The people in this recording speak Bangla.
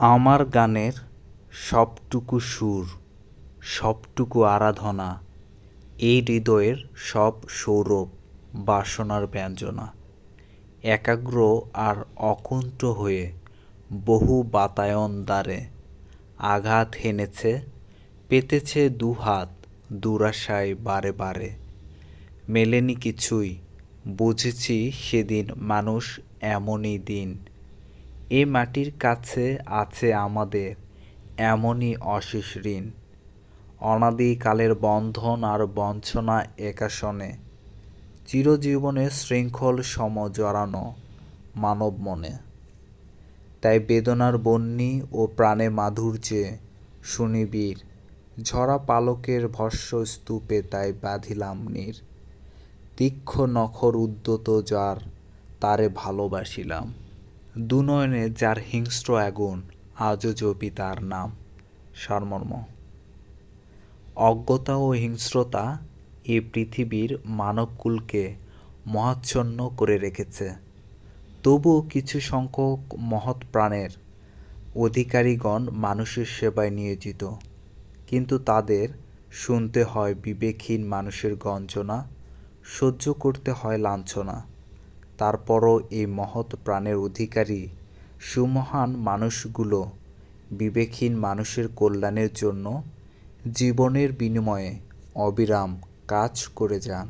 আমার গানের সবটুকু সুর, সবটুকু আরাধনা, এই হৃদয়ের সব সৌরভ বাসনার ব্যঞ্জনা। একাগ্র আর অকুণ্ঠ হয়ে বহু বাতায়ন দ্বারে আঘাত হেনেছে, পেতেছে দুহাত দুরাশায় বারে বারে। মেলেনি কিছুই, বুঝেছি সেদিন মানুষ এমনই দিন। এ মাটির কাছে আছে আমাদের এমনই অশেষ ঋণ। অনাদিকালের বন্ধন আর বঞ্চনা একাশনে চিরজীবনে শৃঙ্খল সম জড়ানো মানব মনে। তাই বেদনার বন্যি ও প্রাণে মাধুর্যে সুনিবিড় ঝরা পালকের ভস্য স্তূপে তাই বাঁধিলাম নীর। তীক্ষ্ণ নখর উদ্যত যার, তারে ভালোবাসিলাম। দুনয়নে যার হিংস্র আগুন, আজও জপি তার নাম, সারমর্ম। অজ্ঞতা ও হিংস্রতা এ পৃথিবীর মানবকুলকে মহাচ্ছন্ন করে রেখেছে। তবুও কিছু সংখ্যক মহৎ প্রাণের অধিকারীগণ মানুষের সেবায় নিয়োজিত, কিন্তু তাদের শুনতে হয় বিবেকহীন মানুষের গঞ্জনা, সহ্য করতে হয় লাঞ্ছনা। তারপরও এই মহৎ প্রাণের অধিকারী সুমহান মানুষগুলো বিবেকহীন মানুষের কল্যাণের জন্য জীবনের বিনিময়ে অবিরাম কাজ করে যান।